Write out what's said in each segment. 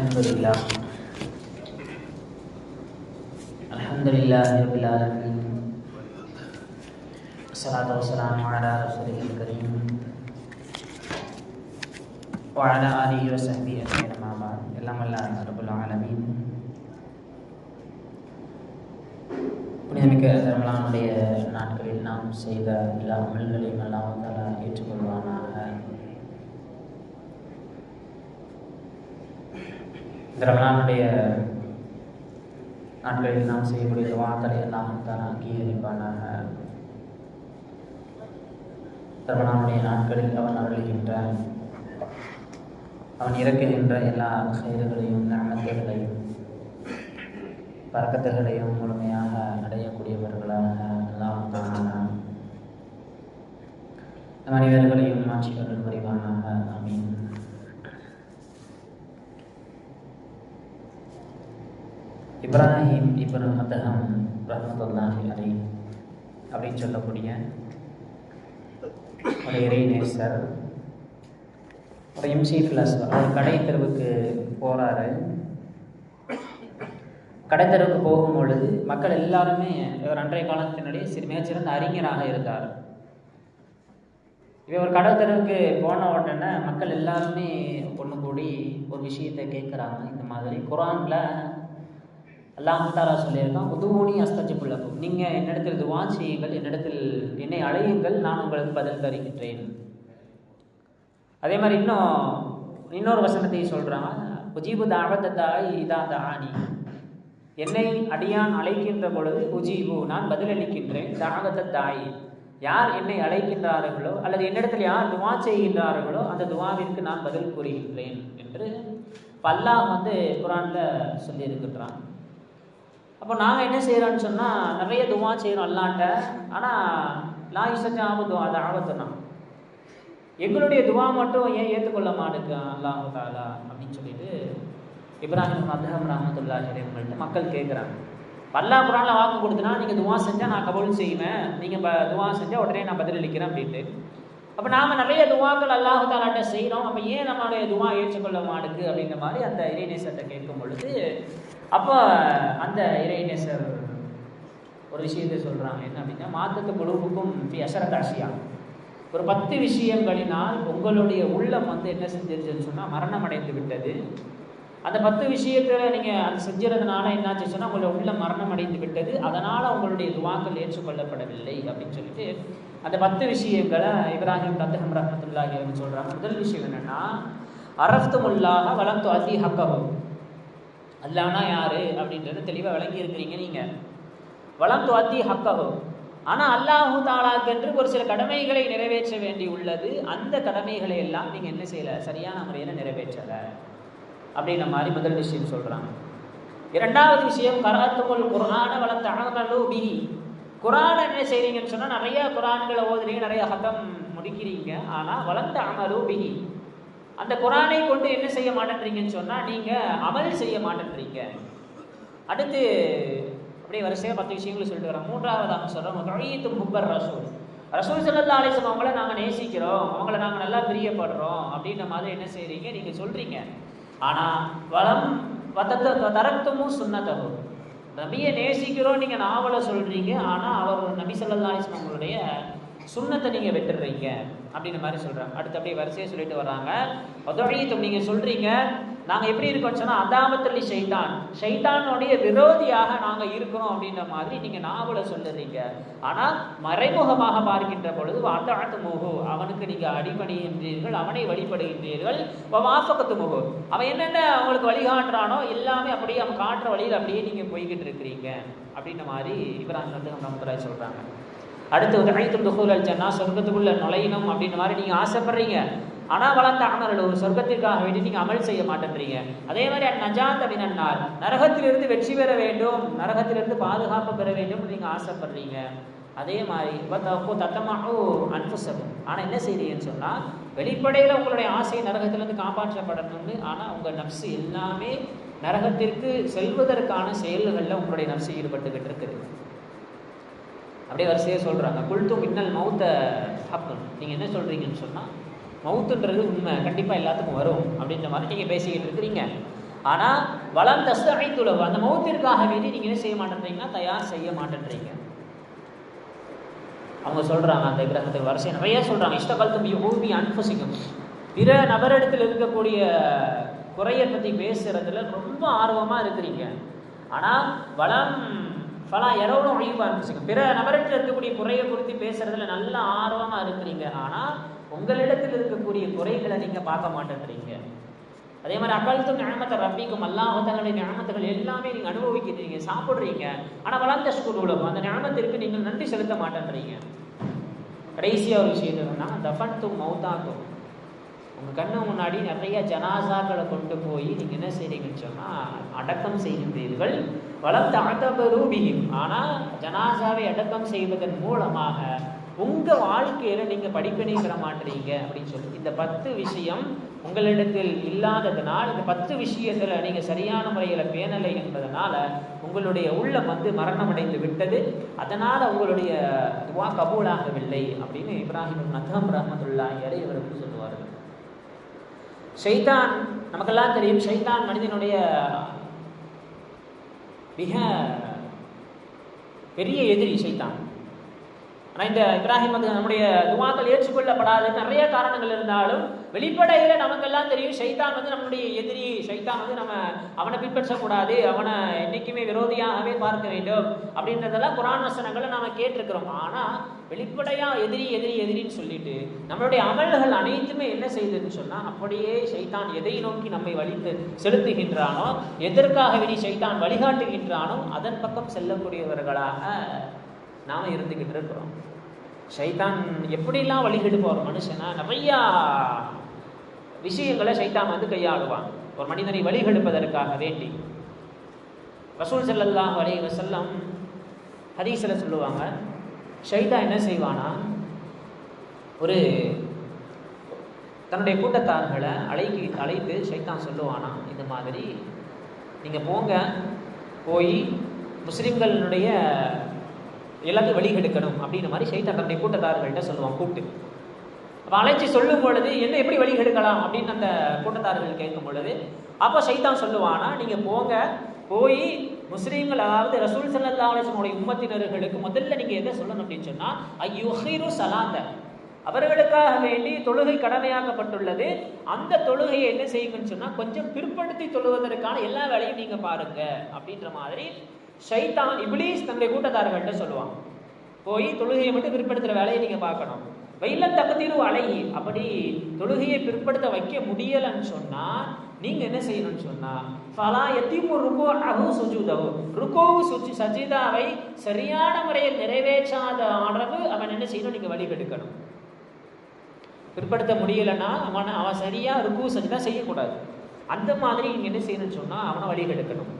الحمد لله الحمد لله رب العالمين والصلاة والسلام على رسوله الكريم وعلى آله وصحبه أجمعين أما بعد எல்லாம் வல்ல ரபுல் ஆலமீன் புனிதமிக்க ரமலானுடைய நாட்களில் நாம் செய்த எல்லா அமல்களையும் எல்லாம் தலா ஏற்றுக்கொள்வானாக இந்த ரமலானுடைய நாட்களில் நாம் செய்யக்கூடிய துவாத்தலை எல்லாம் தான் அங்கீகரிப்பானாக. ரமலானுடைய நாட்களில் அவன் அருளுகின்ற அவன் இறக்குகின்ற எல்லா செயல்களையும் நன்மத்தைகளையும் பறக்கத்துகளையும் முழுமையாக அடையக்கூடியவர்களாக எல்லாம் தான். மனிதர்களையும் அனைவர்களையும் ஆட்சிகள் புரிவானாக அமீன் இப்ராஹிம் இப்னு மதகம் ரஹமத்துல்லாஹி அலி அப்படின்னு சொல்லக்கூடிய ஒரு இறை நேசர் ஒரு எம்சி பிளஸ் அவர். கடை தெருவுக்கு போகிறாரு கடை தெருவுக்கு போகும் பொழுது மக்கள் எல்லாருமே இவர் அன்றைய காலத்தினுடைய சிறு மிகச்சிறந்த அறிஞராக இருந்தார். இவர் ஒரு கடை தெருவுக்கு போன உடனே மக்கள் எல்லாருமே ஒன்று கூடி ஒரு விஷயத்தை கேட்குறாங்க இந்த மாதிரி குரானில் அல்லாஹ் தாரா சொல்லியிருக்கான் உதுவுனி அஸ்தஜிப்புள்ளக்கும் நீங்கள் என்னிடத்தில் துவா செய்யுங்கள் என்னிடத்தில் என்னை அழையுங்கள் நான் உங்களுக்கு பதில் தருகின்றேன். அதே மாதிரி இன்னும் இன்னொரு வசனத்தை சொல்கிறாங்க உஜீபு தாவத்தாய் இதா தானி. என்னை அடியான் அழைக்கின்ற பொழுது உஜீபு நான் பதிலளிக்கின்றேன் தாகத்த தாய் யார் என்னை அழைக்கின்றார்களோ அல்லது என்னிடத்தில் யார் துவா செய்கின்றார்களோ அந்த துவாவிற்கு நான் பதில் கூறுகின்றேன் என்று பல்லாஹ் வந்து குரானில் சொல்லியிருக்கின்றான். அப்போ நாங்கள் என்ன செய்கிறோன்னு சொன்னால் நிறைய துவா செய்கிறோம் அல்லாட்ட. ஆனால் லா இசஜா ஆபத்து அது ஆபத்துனா எங்களுடைய துவா மட்டும் ஏன் ஏற்றுக்கொள்ள மாட்டுக்கு அல்லாஹு தாலா அப்படின்னு சொல்லிட்டு இப்ராஹிம் அப்தஹம் ரஹமத்துல்லா உங்கள்கிட்ட மக்கள் கேட்குறாங்க பல்லா குரானில் வாக்கு கொடுத்தனா நீங்கள் துவா செஞ்சால் நான் கபூல் செய்வேன். நீங்கள் ப துவா செஞ்சால் உடனே நான் பதிலளிக்கிறேன் அப்படின்ட்டு. அப்போ நாம் நிறைய துவாக்கள் அல்லாஹு தாலாட்ட செய்கிறோம் அப்போ ஏன் நம்மளுடைய துவா ஏற்றுக்கொள்ள மாட்டுக்கு அப்படின்ற மாதிரி அந்த இறைநேசத்தை கேட்கும் பொழுது அப்போ அந்த இறைநேசர் ஒரு விஷயத்தை சொல்கிறாங்க என்ன அப்படின்னா மாத்தத்து குழுவுக்கும் அசரதாசியா ஒரு பத்து விஷயங்களினால் உங்களுடைய உள்ளம் வந்து என்ன செஞ்சிருச்சுன்னு சொன்னால் மரணம் அடைந்து விட்டது. அந்த பத்து விஷயத்தில் நீங்கள் அது செஞ்சுறதுனால என்னாச்சு சொன்னால் உங்களுடைய உள்ள மரணம் அடைந்து விட்டது. அதனால் உங்களுடைய துவாக்கள் ஏற்றுக்கொள்ளப்படவில்லை அப்படின்னு சொல்லிட்டு அந்த பத்து விஷயங்களை இப்ராஹிம் தத்தகம் ரஹமத்துல்லாஹி அப்படின்னு சொல்கிறாங்க முதல் விஷயம் என்னென்னா அரஃப்துமுல்லாக வளர்த்து அதி ஹக்கவும் அல்லானா யாரு அப்படின்றது தெளிவாக விளங்கி இருக்கிறீங்க நீங்கள் வளம் துவாத்தி ஹக்கவும் ஆனால் அல்லாஹு தாலாக்கென்று ஒரு சில கடமைகளை நிறைவேற்ற வேண்டி உள்ளது. அந்த கடமைகளை எல்லாம் நீங்கள் என்ன செய்யலை? சரியான முறையில் நிறைவேற்றலை. அப்படின்ற மாதிரி முதல் விஷயம் சொல்கிறாங்க இரண்டாவது விஷயம் கராத்துமுல் குரான வளர்த்த அகமலு பிஹி. குரான் என்ன செய்கிறீங்கன்னு சொன்னால் நிறைய குரான்களை ஓதுறீங்க நிறைய ஹத்தம் முடிக்கிறீங்க. ஆனால் வளர்த்த அமலு பிஹி. அந்த குரானை கொண்டு என்ன செய்ய மாட்டேன்றீங்கன்னு சொன்னால் நீங்கள் அமல் செய்ய மாட்டேன்றீங்க. அடுத்து அப்படியே வரிசையாக பத்து விஷயங்களை சொல்லிட்டு வரோம் மூன்றாவதாக சொல்கிறோம் தொழியத்து முப்பர் ரசூல். ரசூல் சல்லா அலிசம் அவங்கள நாங்கள் நேசிக்கிறோம். அவங்கள நாங்கள் நல்லா பிரியப்படுறோம். அப்படின்ற மாதிரி என்ன செய்கிறீங்க நீங்கள் சொல்கிறீங்க ஆனால் வளம் வத்தத்தை தரத்துமும் சுண்ணத்தகும் நபியை நேசிக்கிறோம் நீங்கள் நாவலை சொல்கிறீங்க ஆனால் அவர் நபி சல்லா அலிஸ்லாம் அவங்களுடைய சுண்ணத்தை நீங்கள் விட்டுடுறீங்க அப்படின்ற மாதிரி சொல்கிறாங்க அடுத்து அப்படியே வரிசையை சொல்லிட்டு வர்றாங்க. உதவியத்தும் நீங்கள் சொல்கிறீங்க நாங்கள் எப்படி இருக்கோம் சொன்னால் அதாமத்தள்ளி ஷைதான் ஷைத்தானுடைய விரோதியாக நாங்கள் இருக்கிறோம் அப்படின்ற மாதிரி நீங்கள் நாவலை சொல்லுறீங்க. ஆனால் மறைமுகமாக பார்க்கின்ற பொழுது வாத்தாத்து முகு அவனுக்கு நீங்கள் அடிபணிகின்றீர்கள் அவனை வழிபடுகின்றீர்கள். வாசகத்து முகு அவன் என்னென்ன அவங்களுக்கு வழிகாட்டுறானோ எல்லாமே அப்படியே அவன் காட்டுற வழியில் அப்படியே நீங்கள் போய்கிட்டு இருக்கிறீங்க. அப்படின்ற மாதிரி இப்ராஹிம் வந்து நம்ம சொல்கிறாங்க அடுத்து வந்து அனைத்தும் துகூலல் ஜன்னா சொர்க்கத்துக்குள்ளே நுழையணும் அப்படின்ற மாதிரி நீங்கள் ஆசைப்படுறீங்க. ஆனால் வளர்ந்த அமர்கள் ஒரு சொர்க்கத்திற்காக வேண்டி நீங்கள் அமல் செய்ய மாட்டேன்றீங்க. அதே மாதிரி நஜாந்த வினன்னார் நரகத்திலிருந்து வெற்றி பெற வேண்டும் நரகத்திலிருந்து பாதுகாப்பு பெற வேண்டும் நீங்கள் ஆசைப்படுறீங்க. அதே மாதிரி இப்போ தத்தமாக அன்புசகம் ஆனால் என்ன செய்கிறீங்கன்னு சொன்னால் வெளிப்படையில் உங்களுடைய ஆசை நரகத்திலிருந்து காப்பாற்றப்படணும்னு ஆனால் உங்கள் நப்சு எல்லாமே நரகத்திற்கு செல்வதற்கான செயல்களில் உங்களுடைய நப்சு ஈடுபட்டுக்கிட்டு இருக்குது. அப்படியே வரிசையாக சொல்கிறாங்க குல்து மின்னல் மௌத்த ஹக்குன் நீங்கள் என்ன சொல்கிறீங்கன்னு சொன்னால் மவுத்துன்றது உண்மை. கண்டிப்பாக எல்லாத்துக்கும் வரும் அப்படின்ற மாதிரி நீங்கள் பேசிக்கிட்டு இருக்கிறீங்க. ஆனால் வளம் தஸ்தகைத்துளவு அந்த மௌத்திற்காக வேண்டி நீங்கள் என்ன செய்ய மாட்டேன்றீங்கன்னா தயார் செய்ய மாட்டேன்றீங்க. அவங்க சொல்கிறாங்க அந்த கிரகத்துக்கு வரிசை நிறைய சொல்றாங்க. இஷ்டகல்தும் யூபி அன்புசிக்கும் பிற நபரிடத்தில் இருக்கக்கூடிய குறையை பற்றி பேசுகிறதுல ரொம்ப ஆர்வமாக இருக்கிறீங்க. ஆனால் வளம் பலா எரவணும் அழிவாக இருந்துச்சுங்க பிற நபரிடத்தில் இருக்கக்கூடிய குறையை குறித்து பேசுறதுல நல்ல ஆர்வமாக இருக்கிறீங்க. ஆனால் உங்களிடத்தில் இருக்கக்கூடிய குறைகளை நீங்கள் பார்க்க மாட்டேன்றீங்க. அதே மாதிரி அகழ்த்தும் ஞானத்தை ரப்பிக்கும் அல்லாஹத்தங்களுடைய ஞானத்துகள் எல்லாமே நீங்கள் அனுபவிக்கிறீங்க சாப்பிட்றீங்க. ஆனால் வளர்ந்த ஸ்கூல் அந்த ஞானத்திற்கு நீங்கள் நன்றி செலுத்த மாட்டேன்றீங்க. கடைசியாக ஒரு விஷயம் என்னன்னா தஃபன்தும் மௌத்தாக்கும். உங்கள் கண்ணு முன்னாடி நிறைய ஜனாசாக்களை கொண்டு போய் நீங்கள் என்ன செய்கிறீங்கன்னு சொன்னால் அடக்கம் செய்கின்றீர்கள். வளர்த்த அடபரூபியும் ஆனால் ஜனாசாவை அடக்கம் செய்வதன் மூலமாக உங்கள் வாழ்க்கையில் நீங்கள் படிப்பினை பெற மாட்டீங்க அப்படின்னு சொல்லி இந்த பத்து விஷயம் உங்களிடத்தில் இல்லாததுனால் இந்த பத்து விஷயத்தில் நீங்கள் சரியான முறையில் பேணலை என்பதனால் உங்களுடைய உள்ளம் வந்து மரணமடைந்து விட்டது. அதனால் உங்களுடைய துவா கபூலாகவில்லை அப்படின்னு இப்ராஹிம் நதம் ரஹமதுல்லா அலைஹி சொல்லுவார்கள். ஷைத்தான் நமக்கெல்லாம் தெரியும் ஷைதான் மனிதனுடைய மிக பெரிய எதிரி ஷைத்தான் ஆனால் இந்த இப்ராஹிம் வந்து நம்முடைய துவாக்கள் ஏற்றுக்கொள்ளப்படாது. நிறைய காரணங்கள் இருந்தாலும் வெளிப்படையில நமக்கெல்லாம் தெரியும் ஷைத்தான் வந்து நம்மளுடைய எதிரி ஷைத்தான் வந்து நம்ம அவனை பின்பற்றக்கூடாது அவனை என்னைக்குமே விரோதியாகவே பார்க்க வேண்டும் அப்படின்றதெல்லாம் குரான் வசனங்களை நாம கேட்டிருக்கிறோம். ஆனா வெளிப்படையா எதிரி எதிரி எதிரின்னு சொல்லிட்டு நம்மளுடைய அமல்கள் அனைத்துமே என்ன செய்யுதுன்னு சொன்னா அப்படியே ஷைத்தான் எதை நோக்கி நம்மை வழித்து செலுத்துகின்றானோ எதற்காக வெளி ஷைத்தான் வழிகாட்டுகின்றானோ அதன் பக்கம் செல்லக்கூடியவர்களாக நாம இருந்துகிட்டு இருக்கிறோம். ஷைத்தான் எப்படிலாம் வழிகெடுப்ப ஒரு மனுஷனா நிறையா விஷயங்களை ஷைத்தான் வந்து கையாளுவான். ஒரு மனிதனை வழிகெடுப்பதற்காக வேண்டி. ரசூல் ஸல்லல்லாஹு அலைஹி வசல்லம் ஹதீஸ்ல சொல்லுவாங்க ஷைதா என்ன செய்வானா ஒரு தன்னுடைய கூட்டத்தார்களை அழைக்கி அழைத்து ஷைத்தான் சொல்லுவானா இந்த மாதிரி நீங்கள் போங்க போய் முஸ்லீம்களினுடைய எல்லாத்தையும் வழிகெடுக்கணும் அப்படின்ற மாதிரி ஷைத்தான் தன்னுடைய கூட்டத்தார்கள்ட்ட சொல்லுவான் கூப்பிட்டு. அப்போ அழைச்சி சொல்லும் பொழுது என்ன எப்படி வழிகெடுக்கலாம் அப்படின்னு அந்த கூட்டத்தார்கள் கேட்கும் பொழுது அப்போ சைத்தான் சொல்லுவானா நீங்கள் போங்க போய் முஸ்லீம்கள் அதாவது ரசூல் சல்லா அலிஸ்லமுடைய உம்மத்தினர்களுக்கு முதல்ல நீங்கள் எதை சொல்லணும் அப்படின்னு சொன்னால் ஐயுஹிரு சலாந்த அவர்களுக்காக வேண்டி தொழுகை கடமையாக்கப்பட்டுள்ளது. அந்த தொழுகையை என்ன செய்யுங்கன்னு சொன்னால் கொஞ்சம் பிற்படுத்தி தொழுவதற்கான எல்லா வேலையும் நீங்கள் பாருங்க அப்படின்ற மாதிரி ஷைத்தான் இப்ளீஸ் தன்னுடைய கூட்டத்தார்கள்ட்ட சொல்லுவான். போய் தொழுகையை மட்டும் பிற்படுத்துகிற வேலையை நீங்கள் பார்க்கணும். வெயில தகுதிரு அழகி அப்படி தொழுகையை பிற்படுத்த வைக்க முடியலன்னு சொன்னால் நீங்கள் என்ன செய்யணும்னு சொன்னால் ஃபலா எத்தியும் ருக்கோ அகு சுஜூதஹு. ருக்கோவு சுஜி சஜிதாவை சரியான முறையில் நிறைவேற்றாத அளவு அவன் என்ன செய்யணும்? நீங்கள் வழிகெடுக்கணும். பிற்படுத்த முடியலைன்னா அவன் அவன் சரியாக ருக்கு சஜிதா செய்யக்கூடாது. அந்த மாதிரி நீங்கள் என்ன செய்யணும்னு சொன்னால் அவனை வழிகெடுக்கணும்.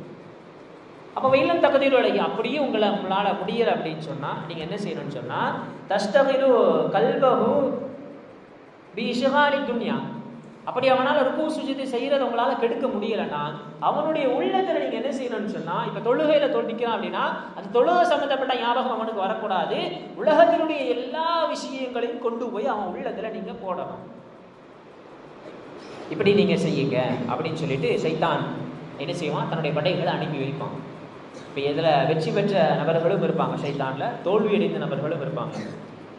அப்போ வெயிலும் தகுதியில் உலகி அப்படியே உங்களை உங்களால் முடியல அப்படின்னு சொன்னால் நீங்கள் என்ன செய்யணும்னு சொன்னால் தஸ்தகிரு கல்வகு பிஷகாலி துன்யா. அப்படி அவனால் ருக்கு சுஜித்தை செய்கிறத உங்களால் கெடுக்க முடியலைன்னா அவனுடைய உள்ளத்தில் நீங்கள் என்ன செய்யணும்னு சொன்னால் இப்போ தொழுகையில் தொழிக்கிறான் அப்படின்னா அந்த தொழுகை சம்மந்தப்பட்ட ஞாபகம் அவனுக்கு வரக்கூடாது. உலகத்தினுடைய எல்லா விஷயங்களையும் கொண்டு போய் அவன் உள்ளத்தில் நீங்கள் போடணும். இப்படி நீங்கள் செய்யுங்க அப்படின்னு சொல்லிட்டு சைத்தான் என்ன செய்வான்? தன்னுடைய படைகளை அனுப்பி வைப்பான். இப்போ இதில் வெற்றி பெற்ற நபர்களும் இருப்பாங்க ஷைதானில் தோல்வி அடைந்த நபர்களும் இருப்பாங்க.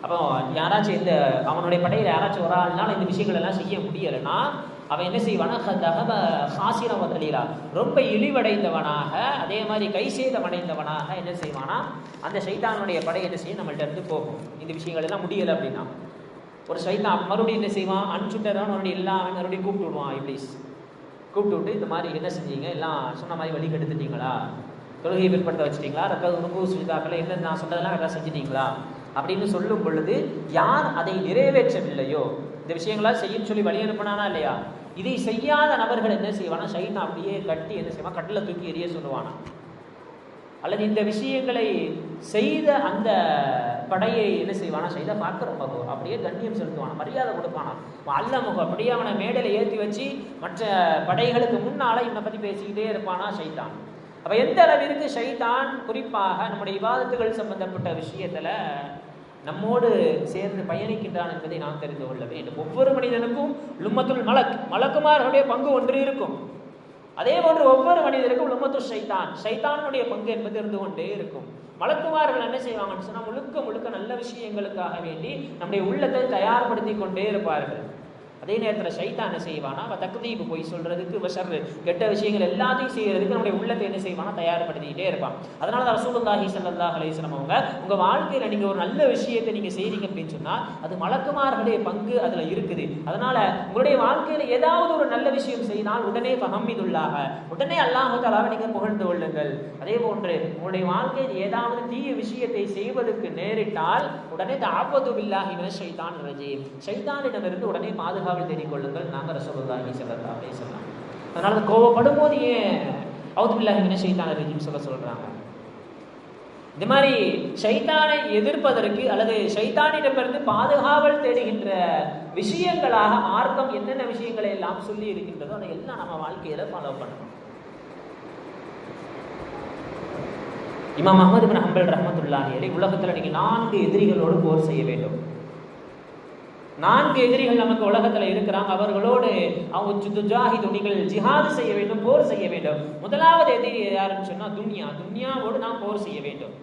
அப்போ யாராச்சும் இந்த அவனுடைய படையில் யாராச்சும் ஒரு ஆள்னால இந்த விஷயங்கள் எல்லாம் செய்ய முடியலைன்னா அவன் என்ன செய்வானா ஹாசிரம் வந்தலீரா ரொம்ப இழிவடைந்தவனாக அதே மாதிரி கை செய்தவடைந்தவனாக என்ன செய்வானா அந்த சைத்தானுடைய படை என்ன செய்யும் நம்மள்ட்ட இருந்து போகும். இந்த விஷயங்கள் எல்லாம் முடியலை அப்படின்னா. ஒரு சைத்தான் மறுபடியும் என்ன செய்வான்? அனுப்பிச்சுட்டதான் மறுபடியும் எல்லாம் அவன் மறுபடியும் கூப்பிட்டு விடுவான் இப்ளீஸ். கூப்பிட்டு விட்டு இந்த மாதிரி என்ன செஞ்சீங்க? எல்லாம் சொன்ன மாதிரி வழி கெடுத்துட்டீங்களா? தொழுகையை பிற்படுத்த வச்சிட்டீங்களா? ரக்க உணவு சுஜிதாக்களை என்ன நான் சொன்னதெல்லாம் எல்லாம் செஞ்சிட்டீங்களா? அப்படின்னு சொல்லும் பொழுது யார் அதை நிறைவேற்றவில்லையோ இந்த விஷயங்களா செய்யும் சொல்லி வழி அனுப்பினானா இல்லையா? இதை செய்யாத நபர்கள் என்ன செய்வானா? ஷைத்தான் அப்படியே கட்டி என்ன செய்வான்? கட்டில் தூக்கி எரிய சொல்லுவானா? அல்லது இந்த விஷயங்களை செய்த அந்த படையை என்ன செய்வானா? செய்த பார்க்க ரொம்ப அப்படியே கண்ணியம் செலுத்துவானா? மரியாதை கொடுப்பானா? அல்ல முகம். அப்படியே அவனை மேடையில் ஏற்றி வச்சு மற்ற படைகளுக்கு முன்னால் இவனை பற்றி பேசிக்கிட்டே இருப்பானா ஷைத்தான்? அப்போ எந்த அளவிற்கு ஷைதான் குறிப்பாக நம்முடைய விவாதத்துகள் சம்பந்தப்பட்ட விஷயத்தில் நம்மோடு சேர்ந்து பயணிக்கின்றான் என்பதை நாம் தெரிந்து கொள்ள வேண்டும். ஒவ்வொரு மனிதனுக்கும் லும்மத்துள் மலக் மலக்குமார்களுடைய பங்கு ஒன்று இருக்கும். அதே போன்று ஒவ்வொரு மனிதருக்கும் லும்மத்து ஷைதான் ஷைத்தானுடைய பங்கு என்பது இருந்து கொண்டே இருக்கும். மலக்குமார்கள் என்ன செய்வாங்கன்னு சொன்னால் முழுக்க முழுக்க நல்ல விஷயங்களுக்காக வேண்டி நம்முடைய உள்ளத்தை தயார்படுத்தி கொண்டே இருப்பார்கள். அதே நேரத்தில் ஷைத்தான் என்ன செய்வானா? அவன் தக்குதீப்பு போய் சொல்றதுக்கு வசர் கெட்ட விஷயங்கள் எல்லாத்தையும் செய்யறதுக்கு நம்முடைய உள்ளத்தை என்ன செய்வானா? தயார்படுத்திக்கிட்டே இருப்பான். அதனால தான் ரசூலுல்லாஹி சல்லாஹ் அலைஹி அவங்க உங்க வாழ்க்கையில நீங்க ஒரு நல்ல விஷயத்தை நீங்க செய்றீங்க அப்படின்னு சொன்னா அது மலக்குமார்களுடைய பங்கு அதுல இருக்குது. அதனால உங்களுடைய வாழ்க்கையில ஏதாவது ஒரு நல்ல விஷயம் செய்தால் உடனே ஃபஹம்மிதுல்லாஹ. உடனே அல்லாஹ் தஆலாவை நீங்க புகழ்ந்து கொள்ளுங்கள். அதே போன்று உங்களுடைய வாழ்க்கையில் ஏதாவது தீய விஷயத்தை செய்வதற்கு நேரிட்டால் உடனே தாபது பில்லாஹி ஷைதான் ஷைத்தான் ரஜீம். ஷைத்தானிடமிருந்து உடனே பாதுகாவல் தேடிக் கொள்ளுங்கள். நாங்கள் ரசூலுல்லாஹி ஸல்லல்லாஹு அலைஹி வஸல்லம். அதனால கோவப்படும் போது ஏன் அவுது பில்லாஹி மினஷ் ஷைத்தான் சொல்ல சொல்கிறாங்க இந்த மாதிரி சைத்தானை எதிர்ப்பதற்கு அல்லது சைத்தானிடமிருந்து பாதுகாவல் தேடுகின்ற விஷயங்களாக மார்க்கம் என்னென்ன விஷயங்களை எல்லாம் சொல்லி இருக்கின்றதோ அதை எல்லாம் நம்ம வாழ்க்கையில ஃபாலோ பண்ணணும். இமாம் அஹமது பின் ஹம்பல் ரஹமத்துல்லாஹி அலை உலகத்துல நீங்க நான்கு எதிரிகளோடு போர் செய்ய வேண்டும். நான்கு எதிரிகள் நமக்கு உலகத்துல இருக்கிறாங்க. அவர்களோடு அவங்க துஜாஹிது நீங்கள் ஜிஹாது செய்ய வேண்டும் போர் செய்ய வேண்டும். முதலாவது எதிரி யாருன்னு சொன்னா துன்யா. துன்யாவோடு நாம் போர் செய்ய வேண்டும்.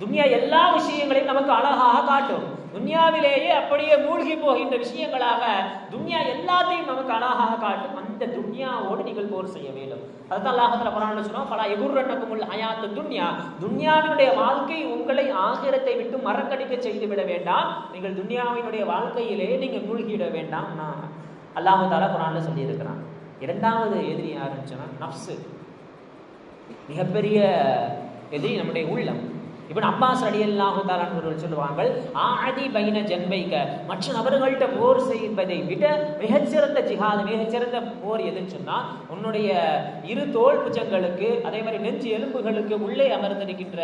துன்யா எல்லா விஷயங்களையும் நமக்கு அழகாக காட்டும். துன்யாவிலேயே அப்படியே மூழ்கி போகின்ற விஷயங்களாக துன்யா எல்லாத்தையும் நமக்கு அழகாக காட்டும். அந்த துன்யாவோடு நீங்கள் போர் செய்ய வேண்டும். அதுதான் அல்லாஹத்துல குரான்ல சொன்னோம் பல உள்ள அயாத்த துன்யா. துன்யாவினுடைய வாழ்க்கை உங்களை ஆகிரத்தை விட்டு மறக்கடிக்க செய்து விட வேண்டாம். நீங்கள் துன்யாவினுடைய வாழ்க்கையிலே நீங்கள் மூழ்கிவிட வேண்டாம். நான் அல்லாஹு தாலா குரான்ல சொல்லியிருக்கிறான். இரண்டாவது எதிரி யாருன்னு சொன்னால் நப்சு மிகப்பெரிய எதிரி நம்முடைய உள்ளம். இப்போ அப்பாஸ் அடியல்லாஹு தாலான்வர்கள் தாலான் சொல்லுவாங்க ஆதி பைன ஜென்மைக்க மற்ற நபர்கள்ட்ட போர் செய்வதை விட மிகச்சிறந்த ஜிஹாது மிகச்சிறந்த போர் எதுன்னு சொன்னால் உன்னுடைய இரு தோல் புஜங்களுக்கு அதே மாதிரி நெஞ்சு எலும்புகளுக்கு உள்ளே அமர்ந்திருக்கின்ற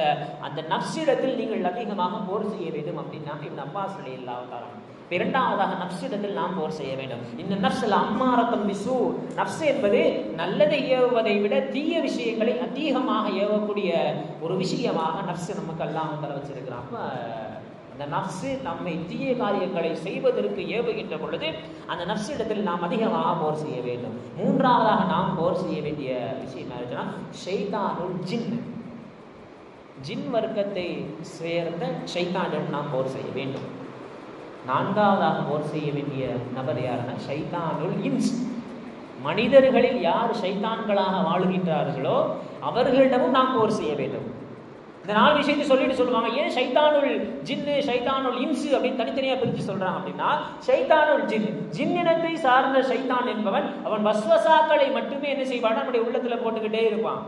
அந்த நப்சிடத்தில் நீங்கள் அதிகமாக போர் செய்ய வேண்டும் அப்படின்னா இவன் அப்பாஸ் அடியல்லாஹு தாலான் இரண்டாவதாக நப்சிடத்தில் நாம் போர் செய்ய வேண்டும். இந்த நப்சில் அம்மாரத்தம் விசு நப்சு என்பது நல்லதை ஏவுவதை விட தீய விஷயங்களை அதிகமாக ஏவக்கூடிய ஒரு விஷயமாக நப்சு நமக்கு எல்லாம் தர வச்சிருக்கிறான். அந்த நப்சு நம்மை தீய காரியங்களை செய்வதற்கு ஏவுகின்ற பொழுது அந்த நப்சிடத்தில் நாம் அதிகமாக போர் செய்ய வேண்டும். மூன்றாவதாக நாம் போர் செய்ய வேண்டிய விஷயம் என்ன இருக்குன்னா ஜின். ஜின் வர்க்கத்தை சேர்ந்த ஷைத்தானிடம் நாம் போர் செய்ய வேண்டும். நான்காவதாக போர் செய்ய வேண்டிய நபர் யாருன்னா ஷைத்தானுல் இன்ஸ். மனிதர்களில் யார் ஷைத்தான்களாக வாழுகின்றார்களோ அவர்களிடமும் நாம் போர் செய்ய வேண்டும். இந்த நாலு விஷயத்தை சொல்லிட்டு சொல்லுவாங்க. ஏன் ஷைத்தானுல் ஜின்னு ஷைத்தானுல் இன்சு அப்படின்னு தனித்தனியாக பிரித்து சொல்கிறாங்க அப்படின்னா ஷைத்தானுல் ஜின். ஜின்னினத்தை சார்ந்த ஷைத்தான் என்பவன் அவன் வஸ்வசாக்களை மட்டுமே என்ன செய்வான்? நம்முடைய உள்ளத்தில் போட்டுக்கிட்டே இருப்பான்.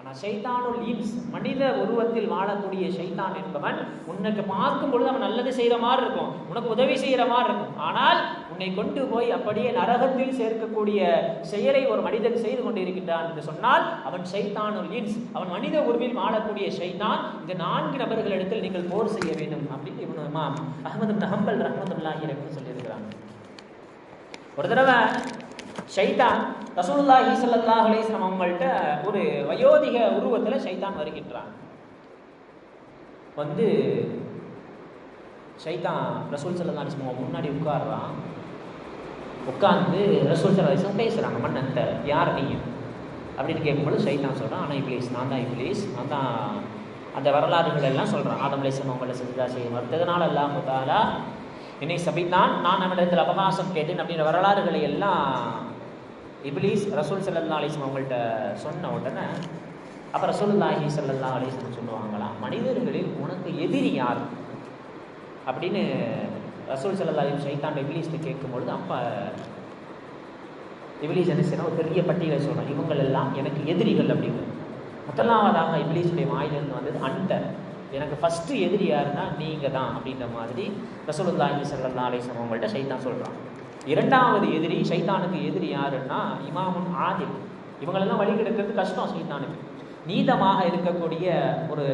ஆனால் ஷைத்தானுல் இன்ஸ் மனித உருவத்தில் வாழக்கூடிய ஷைத்தான் என்பவன் உனக்கு பார்க்கும் பொழுது அவன் நல்லது செய்கிற மாதிரி இருக்கும். உனக்கு உதவி செய்கிற மாதிரி இருக்கும். ஆனால் உன்னை கொண்டு போய் அப்படியே நரகத்தில் சேர்க்கக்கூடிய செயலை ஒரு மனிதன் செய்து கொண்டிருக்கின்றான் என்று சொன்னால் அவன் ஷைத்தானுல் இன்ஸ் அவன் மனித உருவில் வாழக்கூடிய ஷைத்தான் இந்த நான்கு நபர்களிடத்தில் நீங்கள் போர் செய்ய வேண்டும். அப்படின்னு இவனுமா அகமது அஹமது ஹம்பல் ரஹமதுல்லாஹி சொல்லியிருக்கிறான். சொல்லியிருக்கிறாங்க ஒரு தடவை ஷைத்தான் ரசூல்லா ஈசல்லா அலேஸ்லம் அவங்கள்ட்ட ஒரு வயோதிக உருவத்தில் ஷைத்தான் வருகின்றான். வந்து ஷைத்தான் ரசூல் சல்லா அலிஸ்லம் முன்னாடி உட்காடுறான் உட்கார்ந்து ரசூல் சல்லா அலிஸ்லம் பேசுகிறாங்க பேசுறாங்க யார் நீ? அப்படின்னு கேட்கும்போது ஷைத்தான் சொல்கிறான் ஆனால் இப்ளீஸ் நான் தான் இப்ளீஸ் நான் தான் அந்த வரலாறுகள் எல்லாம் சொல்கிறான் ஆதம் அலிஸ்லம் அவங்கள செஞ்சா செய்ய மறுத்ததுனால எல்லாம் தாலா என்னை சபித்தான். நான் அவனிடத்தில் அவகாசம் கேட்டேன். அப்படின்ற வரலாறுகளை எல்லாம் இப்லீஸ் ரசூல் சல்லா அலிஸ்லாம் அவங்கள்ட்ட சொன்ன உடனே அப்போ ரசூல்லாஹி சல்லா அலிஸ்லாம் சொல்லுவாங்களாம் மனிதர்களில் உனக்கு எதிரி யார்? அப்படின்னு ரசூல் சல்லா அலிம் சைத்தான் இப்லீஸ்ட்டு கேட்கும்பொழுது அப்போ இப்லீஸ் என்ன செய்யணும் பெரிய பட்டியலை சொல்கிறான் இவங்கள் எல்லாம் எனக்கு எதிரிகள் அப்படின்னு. முதலாவதாக இப்லீஸுடைய வாயிலிருந்து வந்தது அந்த எனக்கு ஃபஸ்ட்டு எதிரி யாருன்னா நீங்கள் தான் அப்படின்ற மாதிரி ரசூலுல்லாஹி சல்லா அலிஸ்லாம் அவங்கள்ட்ட சைத்தான் சொல்கிறான் இரண்டாவது எதிரி சைத்தானுக்கு எதிரி யாருன்னா இமாமுன் ஆதில் இவங்களெல்லாம் வழி கெடுக்கிறது கஷ்டம் சைத்தானுக்கு. நீதமாக இருக்கக்கூடிய ஒரு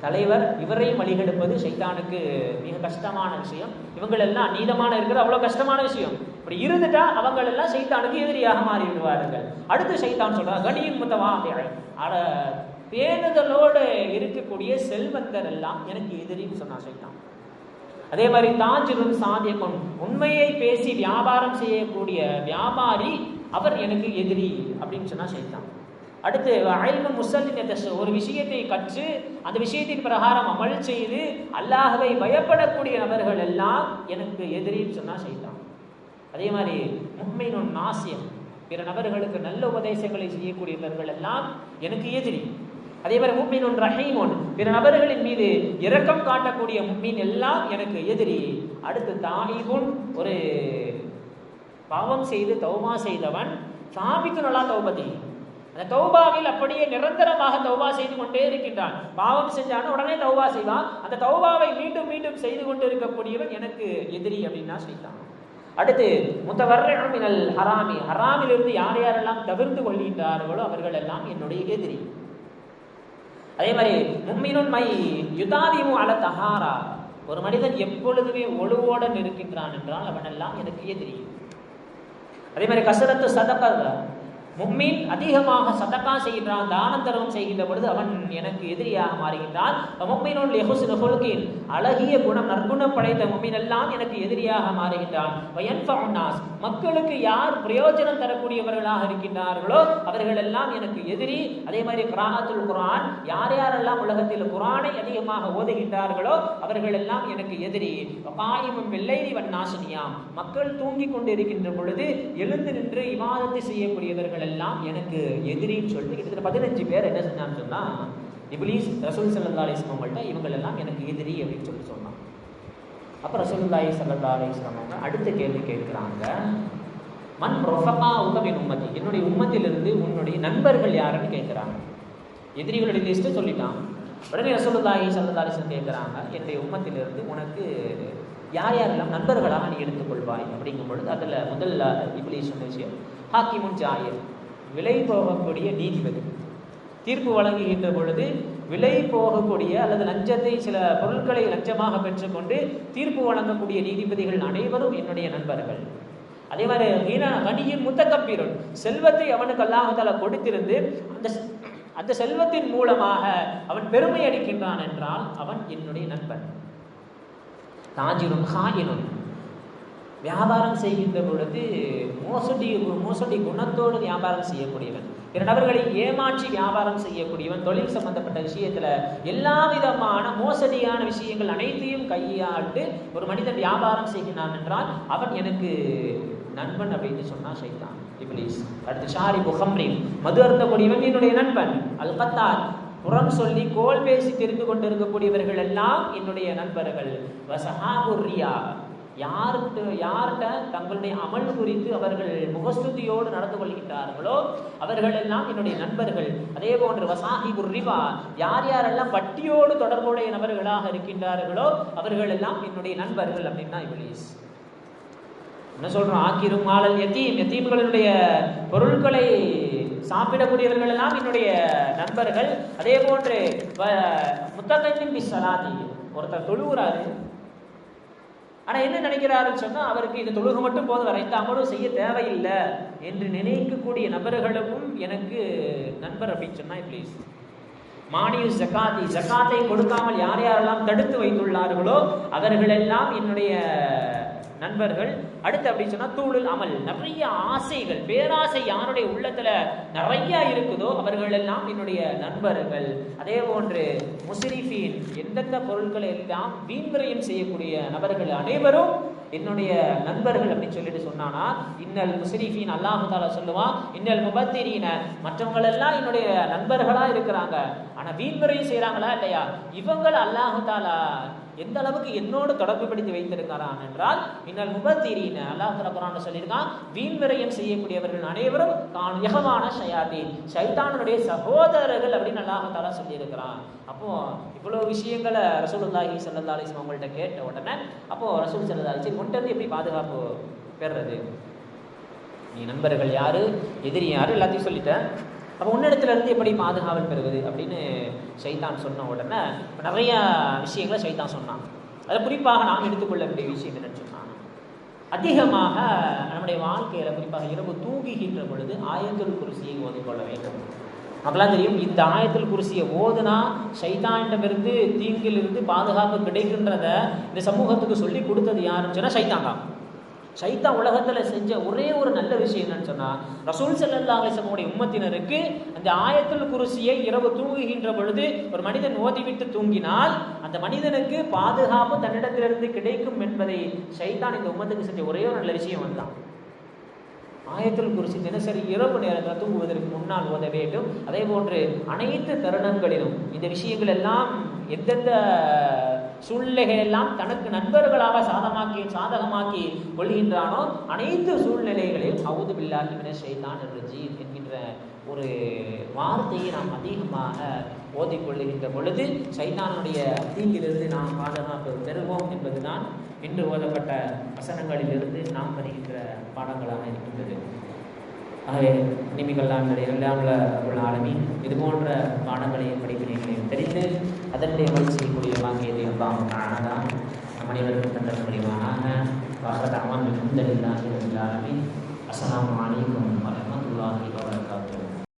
தலைவர் இவரையும் வழிகெடுப்பது சைத்தானுக்கு மிக கஷ்டமான விஷயம். இவங்களெல்லாம் நீதமான இருக்கிறது அவ்வளோ கஷ்டமான விஷயம். இப்படி இருந்துட்டா அவங்களெல்லாம் சைத்தானுக்கு எதிரியாக மாறி விடுவார்கள் அடுத்து சைத்தான் சொல்றாங்க கணியின் முத்தவா அட பேணுதலோடு இருக்கக்கூடிய செல்வந்தர் எல்லாம் எனக்கு எதிரின்னு சொன்னான் சைத்தான். அதே மாதிரி தாஜிரும் சாதியக்கும் உண்மையை பேசி வியாபாரம் செய்யக்கூடிய வியாபாரி அவர் எனக்கு எதிரி அப்படின்னு சொன்னால் செய்தான் அடுத்து அயல்ம முசல்லின் ஒரு விஷயத்தை கற்று அந்த விஷயத்தின் பிரகாரம் அமல் செய்து அல்லாஹவை பயப்படக்கூடிய நபர்கள் எல்லாம் எனக்கு எதிரின்னு சொன்னால் செய்தான் அதே மாதிரி மும்மைனும் நாசியம் பிற நபர்களுக்கு நல்ல உபதேசங்களை செய்யக்கூடியவர்கள் எல்லாம் எனக்கு எதிரி. அதே மாதிரி மும்மின் ரஹீமுன் பிற நபர்களின் மீது இரக்கம் காட்டக்கூடிய மும்மின் எல்லாம் எனக்கு எதிரி. அடுத்து தாயிபுன் ஒரு பாவம் செய்து தௌமா செய்தவன் சாபித்து நல்லா தௌபதி. அந்த தௌபாவில் அப்படியே நிரந்தரமாக தௌபா செய்து கொண்டே இருக்கின்றான். பாவம் செஞ்சான உடனே தௌபா செய்வான். அந்த தௌபாவை மீண்டும் மீண்டும் செய்து கொண்டு இருக்கக்கூடியவன் எனக்கு எதிரி அப்படின்னா செய்தான் அடுத்து முத்தவர்மினல் ஹராமி. ஹராமிலிருந்து யார் யாரெல்லாம் தவிர்த்து கொள்கின்றார்களோ அவர்கள் எல்லாம் என்னுடைய எதிரி. அதே மாதிரி மும்மினுன் மை யுதாவிமு அல தஹாரா. ஒரு மனிதன் எப்பொழுதுமே ஒழுவோடன் இருக்கின்றான் என்றால் அவனெல்லாம் எனக்கு தெரியும். அதே மாதிரி கசரத்து சதக்க மும்மீன் அதிகமாக சதக்கா செய்கின்றான் தானம் தர்மம் செய்கின்ற பொழுது அவன் எனக்கு எதிரியாக மாறுகின்றான். மும்மீனுள் எஹுஸ்னு ஹுல்கின் அழகிய குணம் நற்குணம் படைத்த மும்மீன் எல்லாம் எனக்கு எதிரியாக மாறுகின்றான். மக்களுக்கு யார் பிரயோஜனம் தரக்கூடியவர்களாக இருக்கின்றார்களோ அவர்கள் எல்லாம் எனக்கு எதிரி. அதே மாதிரி குரானத்துல் குரான் யார் யாரெல்லாம் உலகத்தில் குரானை அதிகமாக ஓதுகின்றார்களோ அவர்கள் எல்லாம் எனக்கு எதிரி. பாயமும் வெள்ளைரி வண்ணாசினியாம் மக்கள் தூங்கி கொண்டு இருக்கின்ற பொழுது எழுந்து நின்று இவாதத்தை செய்யக்கூடியவர்கள் எல்லாம் எனக்கு எதிரின்னு சொல்லிட்டு கிட்டத்தட்ட பதினஞ்சு பேர் என்ன செஞ்சான்னு சொன்னால் இப்லீஸ் ரசூல் சல்லா அலிஸ்லாம் அவங்கள்ட்ட இவங்க எல்லாம் எனக்கு எதிரி அப்படின்னு சொல்லி சொன்னான் அப்போ ரசூலுல்லாஹி சல்லா அலிஸ்லாம் அவங்க அடுத்த கேள்வி கேட்குறாங்க மண் ரொஃபகா உகமின் உம்மதி? என்னுடைய உம்மத்திலிருந்து உன்னுடைய நண்பர்கள் யாருன்னு கேட்குறாங்க. எதிரிகளுடைய லிஸ்ட்டு சொல்லிட்டான். உடனே ரசூலுல்லாஹி சல்லா அலிஸ்லாம் கேட்குறாங்க என்னுடைய உம்மத்திலிருந்து உனக்கு யார் யாரெல்லாம் நண்பர்களாக நீ எடுத்துக்கொள்வாய்? அப்படிங்கும் பொழுது அதில் முதல்ல இப்படி சொன்ன விஷயம் ஹாக்கிமுன் ஜாயர். விலை போகக்கூடிய நீதிபதி. தீர்ப்பு வழங்குகின்ற பொழுது விலை போகக்கூடிய அல்லது லஞ்சத்தை சில பொருட்களை லஞ்சமாக பெற்றுக்கொண்டு தீர்ப்பு வழங்கக்கூடிய நீதிபதிகள் அனைவரும் என்னுடைய நண்பர்கள். அதே மாதிரி ஹீனா கனியின் கம்பீரன் செல்வத்தை அவனுக்கு அல்லாஹால கொடுத்திருந்து அந்த அந்த செல்வத்தின் மூலமாக அவன் பெருமை அடிக்கின்றான் என்றால் அவன் என்னுடைய நண்பன். தாஜிரும் ஹாயினும் வியாபாரம் செய்கின்ற பொழுது மோசடி மோசடி குணத்தோடு வியாபாரம் செய்யக்கூடியவன். பிற நபர்களை ஏமாற்றி வியாபாரம் செய்யக்கூடியவன். தொழில் சம்பந்தப்பட்ட விஷயத்துல எல்லா விதமான மோசடியான விஷயங்கள் அனைத்தையும் கையாண்டு ஒரு மனிதன் வியாபாரம் செய்கிறான் என்றால் அவன் எனக்கு நண்பன் அப்படின்னு சொன்னா ஷைத்தான் இப்ளீஸ் அடுத்து ஷாரி புஹம்ரி மது அருந்தக்கூடியவன் என்னுடைய நண்பன். அல்கத்தார் புறம் சொல்லி கோல் பேசி தெரிந்து கொண்டிருக்கக்கூடியவர்கள் எல்லாம் என்னுடைய நண்பர்கள். வசஹாபுர்ரியா யார்கிட்ட யார்கிட்ட தங்களுடைய அமல் குறித்து அவர்கள் முகஸ்துதியோடு நடந்து கொள்கின்றார்களோ அவர்கள் எல்லாம் என்னுடைய நண்பர்கள். அதே போன்று வசாஹி குர்ரிவா யார் யாரெல்லாம் வட்டியோடு தொடர்புடைய நபர்களாக இருக்கின்றார்களோ அவர்கள் எல்லாம் என்னுடைய நண்பர்கள் அப்படின்னா இபிலிஸ் என்ன சொல்றோம்? ஆக்கிரும் மாலல் எத்தீம் எத்தீம்களுடைய பொருட்களை சாப்பிடக்கூடியவர்கள் எல்லாம் என்னுடைய நண்பர்கள். அதே போன்று முத்தகன்னின் பி சலாதி. ஒருத்தர் தொழுகிறாரு ஆனால் என்ன நினைக்கிறாருன்னு சொன்னால் அவருக்கு இந்த தொழுகை மட்டும் போது வரைத்தாமலும் செய்ய தேவையில்லை என்று நினைக்கக்கூடிய நபர்களுக்கும் எனக்கு நண்பர் அப்படின்னு சொன்னால் ப்ளீஸ் மானிய ஜக்காத்தி ஜக்காத்தை கொடுக்காமல் யார் யாரெல்லாம் தடுத்து வைத்துள்ளார்களோ அவர்களெல்லாம் என்னுடைய நண்பர்கள் அடுத்து அப்படின்னு சொன்னா தூளில் அமல். நிறைய ஆசைகள் பேராசை யாருடைய உள்ளத்துல நிறைய இருக்குதோ அவர்கள் எல்லாம் என்னுடைய நண்பர்கள். அதே போன்று முஸ்ரிஃபீன் எந்தெந்த பொருட்களை எல்லாம் வீண்விரயம் செய்யக்கூடிய நபர்கள் அனைவரும் என்னுடைய நண்பர்கள் அப்படின்னு சொல்லிட்டு சொன்னானா இன்னல் முஸ்ரிஃபீன் அல்லாஹால சொல்லுவான் இன்னல் முபத்திரீன. மற்றவங்க எல்லாம் என்னுடைய நண்பர்களா இருக்கிறாங்க. ஆனா வீண்முறையும் செய்யறாங்களா இல்லையா? இவங்கள் அல்லாஹு தாலா எந்த அளவுக்கு என்னோடு தொடர்பு படுத்தி வைத்திருக்கிறான் என்றால் இன்னல் முபத்தீரீன அல்லாஹ் தலா சொல்லியிருக்கான் வீண்விரயம் செய்யக்கூடியவர்கள் அனைவரும் தான் யகமான ஷயாத்தீன் ஷைத்தானுடைய சகோதரர்கள் அப்படின்னு அல்லாஹ் தாலா சொல்லியிருக்கிறான். அப்போ இவ்வளவு விஷயங்களை ரசூலுல்லாஹி சல்லா அலிஸ்லாம் அவங்கள்ட்ட கேட்ட உடனே அப்போ ரசூல் சல்லா அலிஸ்லாம் கொண்டு எப்படி பாதுகாப்பு பெறுறது? நீ நண்பர்கள் யாரு? எதிரி யாரு? எல்லாத்தையும் சொல்லிட்டேன். அப்போ உன்னிடத்துலேருந்து எப்படி பாதுகாவல் பெறுவது அப்படின்னு சைதான் சொன்ன உடனே நிறைய விஷயங்களை சைதான் சொன்னான். அதில் குறிப்பாக நாம் எடுத்துக்கொள்ள வேண்டிய விஷயம் என்னன்னு சொன்னான் அதிகமாக நம்முடைய வாழ்க்கையில் குறிப்பாக இரவு தூங்குகின்ற பொழுது ஆயத்துல் குருசியை ஓதிக்கொள்ள வேண்டும். நமக்கெல்லாம் தெரியும் இந்த ஆயத்தில் குருசியை ஓதுனா சைதானிடமிருந்து தீங்கிலிருந்து பாதுகாப்பு கிடைக்கின்றத இந்த சமூகத்துக்கு சொல்லி கொடுத்தது யாருன்னு சொன்னால் சைதான் தான் சைத்தா உலகத்தில் செஞ்ச ஒரே ஒரு நல்ல விஷயம் என்னன்னு சொன்னால் ரசூல் செல்லல்லா அலிசமுடைய உம்மத்தினருக்கு அந்த ஆயத்தில் குருசியை இரவு தூங்குகின்ற பொழுது ஒரு மனிதன் ஓதிவிட்டு தூங்கினால் அந்த மனிதனுக்கு பாதுகாப்பு தன்னிடத்திலிருந்து கிடைக்கும் என்பதை சைத்தான் இந்த உம்மத்துக்கு செஞ்ச ஒரே ஒரு நல்ல விஷயம் வந்தான் ஆயத்தில் குருசி தினசரி இரவு நேரத்தில் தூங்குவதற்கு முன்னால் ஓத வேண்டும். அதே போன்று அனைத்து தருணங்களிலும் இந்த விஷயங்கள் எல்லாம் எந்தெந்த சூழ்நிலைகள் எல்லாம் தனக்கு நண்பர்களாக சாதமாக்கி சாதகமாக்கி கொள்கின்றானோ அனைத்து சூழ்நிலைகளில் அவுது பில்லாஹி மின ஷைத்தான் ரஜீம் என்கின்ற ஒரு வார்த்தையை நாம் அதிகமாக ஓதிக்கொள்ளுகின்ற பொழுது சைதானுடைய தீங்கிலிருந்து நாம் பாதுகாப்பு பெறுவோம் என்பதுதான் இன்று ஓதப்பட்ட வசனங்களிலிருந்து நாம் பெறுகின்ற பாடங்களாக இருக்கின்றது. ஆகவே நிமிகள்லாம் எல்லாம் உள்ள ஆளுமே இது போன்ற பாடங்களையும் படிக்கிறீர்கள் தெரிந்து அதனுடைய அமல் செய்யக்கூடிய வாங்கியதை எல்லாம் தான் நம் அனைவருக்கும் தந்த முடிவானாக வாசதாமான் மிகுந்த இல்லாமல் ஆளுமி அஸ்ஸலாமு அலைக்கும் வரஹ்மத்துல்லாஹி